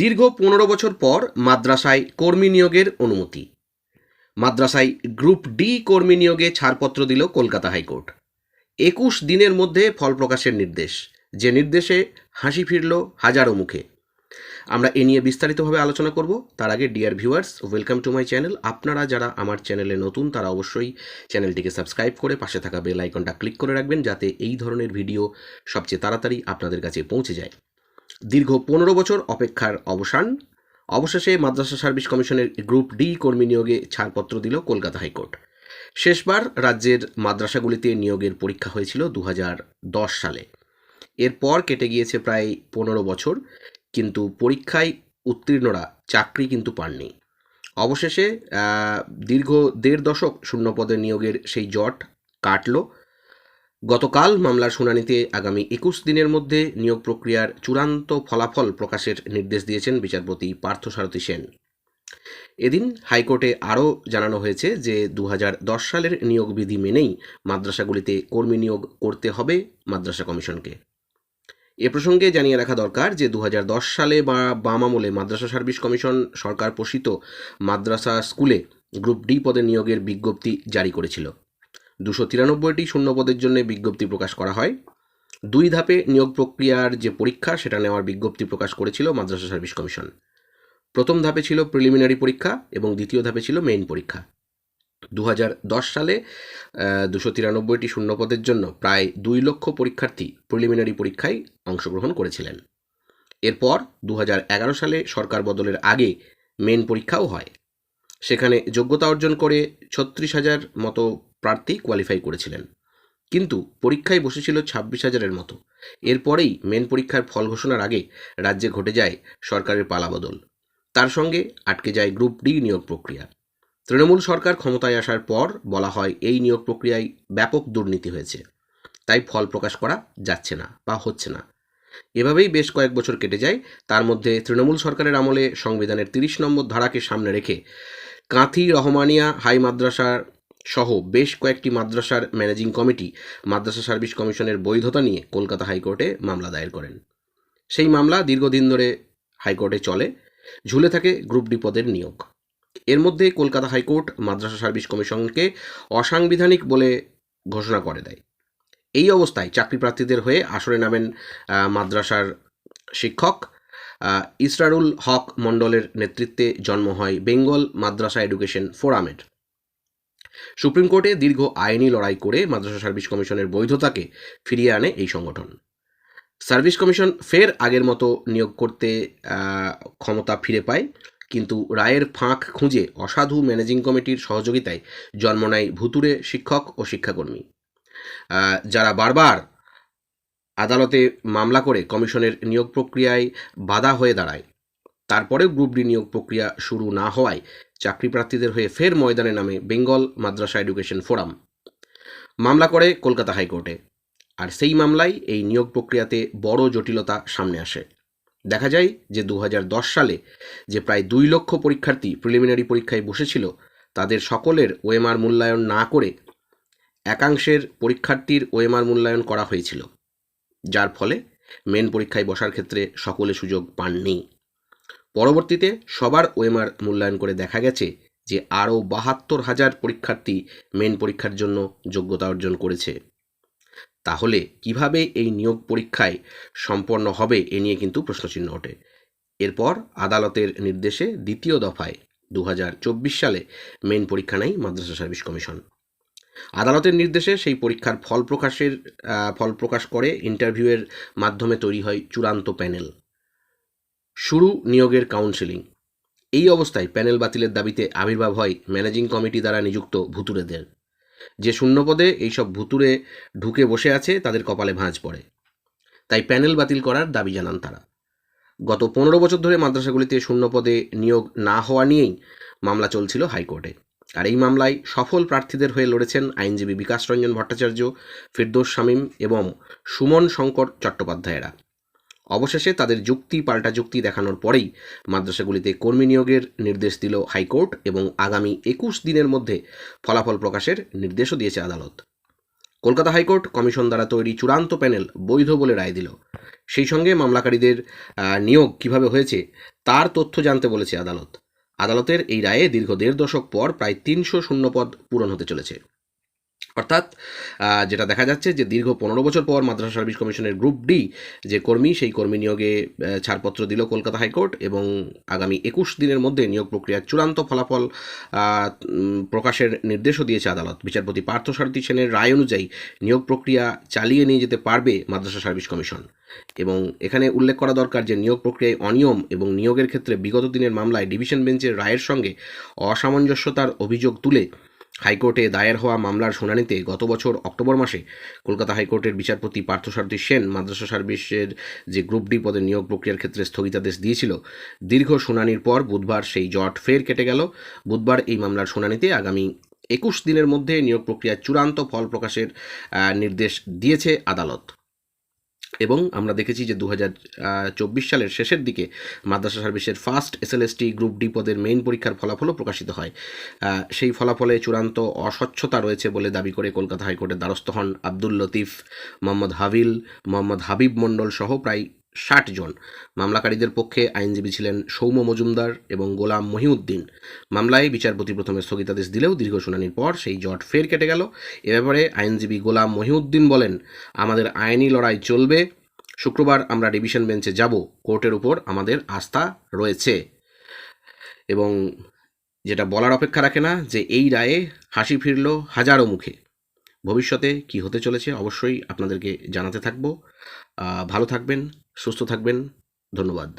দীর্ঘ পনেরো বছর পর মাদ্রাসায় কর্মী নিয়োগের অনুমতি। মাদ্রাসায় গ্রুপ ডি কর্মী নিয়োগে ছাড়পত্র দিল কলকাতা হাইকোর্ট। একুশ দিনের মধ্যে ফল প্রকাশের নির্দেশ। যে নির্দেশে হাসি ফিরল হাজারো মুখে। আমরা এ নিয়ে বিস্তারিতভাবে আলোচনা করব। তার আগে dear viewers, welcome to my channel. আপনারা যারা আমার চ্যানেলে নতুন, তারা অবশ্যই চ্যানেলটিকে সাবস্ক্রাইব করে পাশে থাকা বেল আইকনটা ক্লিক করে রাখবেন, যাতে এই ধরনের ভিডিও সবচেয়ে তাড়াতাড়ি আপনাদের কাছে পৌঁছে যায়। দীর্ঘ পনেরো বছর অপেক্ষার অবসান। অবশেষে মাদ্রাসা সার্ভিস কমিশনের গ্রুপ ডি কর্মী নিয়োগে ছাড়পত্র দিল কলকাতা হাইকোর্ট। শেষবার রাজ্যের মাদ্রাসাগুলিতে নিয়োগের পরীক্ষা হয়েছিল দু হাজার দশ সালে। এরপর কেটে গিয়েছে প্রায় পনেরো বছর, কিন্তু পরীক্ষায় উত্তীর্ণরা চাকরি কিন্তু পাননি। অবশেষে দীর্ঘ দেড় দশক শূন্যপদে নিয়োগের সেই জট কাটল। গতকাল মামলার শুনানিতে আগামী একুশ দিনের মধ্যে নিয়োগ প্রক্রিয়ার চূড়ান্ত ফলাফল প্রকাশের নির্দেশ দিয়েছেন বিচারপতি পার্থসারথী সেন। এদিন হাইকোর্টে আরও জানানো হয়েছে যে দু হাজার দশ সালের নিয়োগ বিধি মেনেই মাদ্রাসাগুলিতে কর্মী নিয়োগ করতে হবে মাদ্রাসা কমিশনকে। এ প্রসঙ্গে জানিয়ে রাখা দরকার যে দু হাজার দশ সালে বা বাম আমলে মাদ্রাসা সার্ভিস কমিশন সরকার পোষিত মাদ্রাসা স্কুলে গ্রুপ ডি পদে নিয়োগের বিজ্ঞপ্তি জারি করেছিল। দুশো তিরানব্বইটি শূন্য পদের জন্য বিজ্ঞপ্তি প্রকাশ করা হয়। দুই ধাপে নিয়োগ প্রক্রিয়ার যে পরীক্ষা, সেটা নেওয়ার বিজ্ঞপ্তি প্রকাশ করেছিল মাদ্রাসা সার্ভিস কমিশন। প্রথম ধাপে ছিল প্রিলিমিনারি পরীক্ষা এবং দ্বিতীয় ধাপে ছিল মেইন পরীক্ষা। দু হাজার দশ সালে দুশো তিরানব্বইটি শূন্যপদের জন্য প্রায় দুই লক্ষ পরীক্ষার্থী প্রিলিমিনারি পরীক্ষায় অংশগ্রহণ করেছিলেন। এরপর দু হাজার এগারো সালে সরকার বদলের আগে মেন পরীক্ষাও হয়। সেখানে যোগ্যতা অর্জন করে ছত্রিশ হাজার মতো প্রার্থী কোয়ালিফাই করেছিলেন। কিন্তু পরীক্ষায় বসেছিল ছাব্বিশ হাজারের মতো। এরপরেই মেন পরীক্ষার ফল ঘোষণার আগে রাজ্যে ঘটে যায় সরকারের পালাবদল। তার সঙ্গে আটকে যায় গ্রুপ ডি নিয়োগ প্রক্রিয়া। তৃণমূল সরকার ক্ষমতায় আসার পর বলা হয় এই নিয়োগ প্রক্রিয়ায় ব্যাপক দুর্নীতি হয়েছে। তাই ফল প্রকাশ করা যাচ্ছে না বা হচ্ছে না। এভাবেই বেশ কয়েক বছর কেটে যায়। তার মধ্যে তৃণমূল সরকারের আমলে সংবিধানের তিরিশ নম্বর ধারাকে সামনে রেখে কাঁথি রহমানিয়া হাই মাদ্রাসার সহ বেশ কয়েকটি মাদ্রাসার ম্যানেজিং কমিটি মাদ্রাসা সার্ভিস কমিশনের বৈধতা নিয়ে কলকাতা হাইকোর্টে মামলা দায়ের করেন। সেই মামলা দীর্ঘদিন ধরে হাইকোর্টে চলে, ঝুলে থাকে গ্রুপ ডি পদের নিয়োগ। এর মধ্যে কলকাতা হাইকোর্ট মাদ্রাসা সার্ভিস কমিশনকে অসাংবিধানিক বলে ঘোষণা করে দেয়। এই অবস্থায় চাকরি প্রার্থীদের হয়ে আসরে নামেন মাদ্রাসার শিক্ষক ইসরারুল হক মণ্ডলের নেতৃত্বে জন্ম হয় বেঙ্গল মাদ্রাসা এডুকেশন ফোরামের। সুপ্রিম কোর্টে দীর্ঘ আইনি লড়াই করে মাদ্রাসা সার্ভিস কমিশনের বৈধতাকে ফিরিয়ে আনে এই সংগঠন। সার্ভিস কমিশন ফের আগের মতো নিয়োগ করতে ক্ষমতা ফিরে পায়, কিন্তু রায়ের ফাঁক খুঁজে অসাধু ম্যানেজিং কমিটির সহযোগিতায় জন্ম নেয় ভুতুরে শিক্ষক ও শিক্ষাকর্মী। যারা বারবার আদালতে মামলা করে কমিশনের নিয়োগ প্রক্রিয়ায় বাধা হয়ে দাঁড়ায় তারপরেও গ্রুপ ডি নিয়োগ প্রক্রিয়া শুরু না হওয়ায় চাকরি প্রার্থীদের হয়ে ফের ময়দানে নামে বেঙ্গল মাদ্রাসা এডুকেশন ফোরাম। মামলা করে কলকাতা হাইকোর্টে। আর সেই মামলায় এই নিয়োগ প্রক্রিয়াতে বড় জটিলতা সামনে আসে। দেখা যায় যে দু হাজার দশ সালে যে প্রায় দুই লক্ষ পরীক্ষার্থী প্রিলিমিনারি পরীক্ষায় বসেছিল, তাদের সকলের ওএমআর মূল্যায়ন না করে একাংশের পরীক্ষার্থীর ওএমআর মূল্যায়ন করা হয়েছিল। যার ফলে মেন পরীক্ষায় বসার ক্ষেত্রে সকলে সুযোগ পাননি। পরবর্তীতে সবার ওএমআর মূল্যায়ন করে দেখা গেছে যে আরও বাহাত্তর হাজার পরীক্ষার্থী মেন পরীক্ষার জন্য যোগ্যতা অর্জন করেছে। তাহলে কীভাবে এই নিয়োগ পরীক্ষায় সম্পন্ন হবে এ নিয়ে কিন্তু প্রশ্নচিহ্ন ওঠে। এরপর আদালতের নির্দেশে দ্বিতীয় দফায় দু হাজার চব্বিশ সালে মেন পরীক্ষা নেয় মাদ্রাসা সার্ভিস কমিশন। আদালতের নির্দেশে সেই পরীক্ষার ফল প্রকাশের ফল প্রকাশ করে ইন্টারভিউয়ের মাধ্যমে তৈরি হয় চূড়ান্ত প্যানেল। শুরু নিয়োগের কাউন্সেলিং। এই অবস্থায় প্যানেল বাতিলের দাবিতে আবির্ভাব হয় ম্যানেজিং কমিটি দ্বারা নিযুক্ত ভুতুরেদের যে শূন্যপদে এইসব ভুতুরে ঢুকে বসে আছে, তাদের কপালে ভাঁজ পড়ে। তাই প্যানেল বাতিল করার দাবি জানান তারা। গত পনেরো বছর ধরে মাদ্রাসাগুলিতে শূন্যপদে নিয়োগ না হওয়া নিয়েই মামলা চলছিল হাইকোর্টে। আর এই মামলায় সফল প্রার্থীদের হয়ে লড়েছেন আইনজীবী বিকাশ রঞ্জন ভট্টাচার্য, ফিরদোস শামীম এবং সুমন শঙ্কর চট্টোপাধ্যায়েরা। অবশেষে তাদের যুক্তি পাল্টা যুক্তি দেখানোর পরেই মাদ্রাসাগুলিতে কর্মী নিয়োগের নির্দেশ দিল হাইকোর্ট এবং আগামী একুশ দিনের মধ্যে ফলাফল প্রকাশের নির্দেশও দিয়েছে আদালত। কলকাতা হাইকোর্ট কমিশন দ্বারা তৈরি চূড়ান্ত প্যানেল বৈধ বলে রায় দিল। সেই সঙ্গে মামলাকারীদের নিয়োগ কীভাবে হয়েছে তার তথ্য জানতে বলেছে আদালত। আদালতের এই রায়ে দীর্ঘ দেড় দশক পর প্রায় তিনশো শূন্যপদ পূরণ হতে চলেছে। অর্থাৎ যেটা দেখা যাচ্ছে যে দীর্ঘ পনেরো বছর পর মাদ্রাসা সার্ভিস কমিশনের গ্রুপ ডি যে কর্মী, সেই কর্মী নিয়োগে ছাড়পত্র দিল কলকাতা হাইকোর্ট এবং আগামী একুশ দিনের মধ্যে নিয়োগ প্রক্রিয়ার চূড়ান্ত ফলাফল প্রকাশের নির্দেশও দিয়েছে আদালত। বিচারপতি পার্থসারথী সেনের রায় অনুযায়ী নিয়োগ প্রক্রিয়া চালিয়ে নিয়ে যেতে পারবে মাদ্রাসা সার্ভিস কমিশন। এবং এখানে উল্লেখ করা দরকার যে নিয়োগ প্রক্রিয়ায় অনিয়ম এবং নিয়োগের ক্ষেত্রে বিগত দিনের মামলায় ডিভিশন বেঞ্চের রায়ের সঙ্গে অসামঞ্জস্যতার অভিযোগ তুলে হাইকোর্টে দায়ের হওয়া মামলার শুনানিতে গত বছর অক্টোবর মাসে কলকাতা হাইকোর্টের বিচারপতি পার্থসারথী সেন মাদ্রাসা সার্ভিসের যে গ্রুপ ডি পদে নিয়োগ প্রক্রিয়ার ক্ষেত্রে স্থগিতাদেশ দিয়েছিল, দীর্ঘ শুনানির পর বুধবার সেই জট ফের কেটে গেল। বুধবার এই মামলার শুনানিতে আগামী একুশ দিনের মধ্যে নিয়োগ প্রক্রিয়ার চূড়ান্ত ফল প্রকাশের নির্দেশ দিয়েছে আদালত। এবং আমরা দেখেছি যে দু সালের শেষের দিকে মাদ্রাসা সার্ভিসের ফার্স্ট এসএলএসটি গ্রুপ ডি পদের মেইন পরীক্ষার ফলাফলও প্রকাশিত হয়। সেই ফলাফলে চূড়ান্ত অস্বচ্ছতা রয়েছে বলে দাবি করে কলকাতা হাইকোর্টের দ্বারস্থ হন আব্দুল লতিফ, মোহাম্মদ হাবিল, মোহাম্মদ হাবিব মণ্ডল সহ প্রায় ষাট জন। মামলাকারীদের পক্ষে আইনজীবী ছিলেন সৌম্য মজুমদার এবং গোলাম মহিউদ্দিন। মামলায় বিচারপতি প্রথমে স্থগিতাদেশ দিলেও দীর্ঘ শুনানির পর সেই জট ফের কেটে গেল। এ ব্যাপারে আইনজীবী গোলাম মহিউদ্দিন বলেন, আমাদের আইনি লড়াই চলবে। শুক্রবার আমরা ডিভিশন বেঞ্চে যাব। কোর্টের উপর আমাদের আস্থা রয়েছে। এবং যেটা বলার অপেক্ষা রাখে না, যে এই রায়ে হাসি ফিরল হাজারো মুখে। ভবিষ্যতে কি হতে চলেছে অবশ্যই আপনাদেরকে জানাতে থাকব। ভালো থাকবেন সুস্থ থাকবেন। ধন্যবাদ।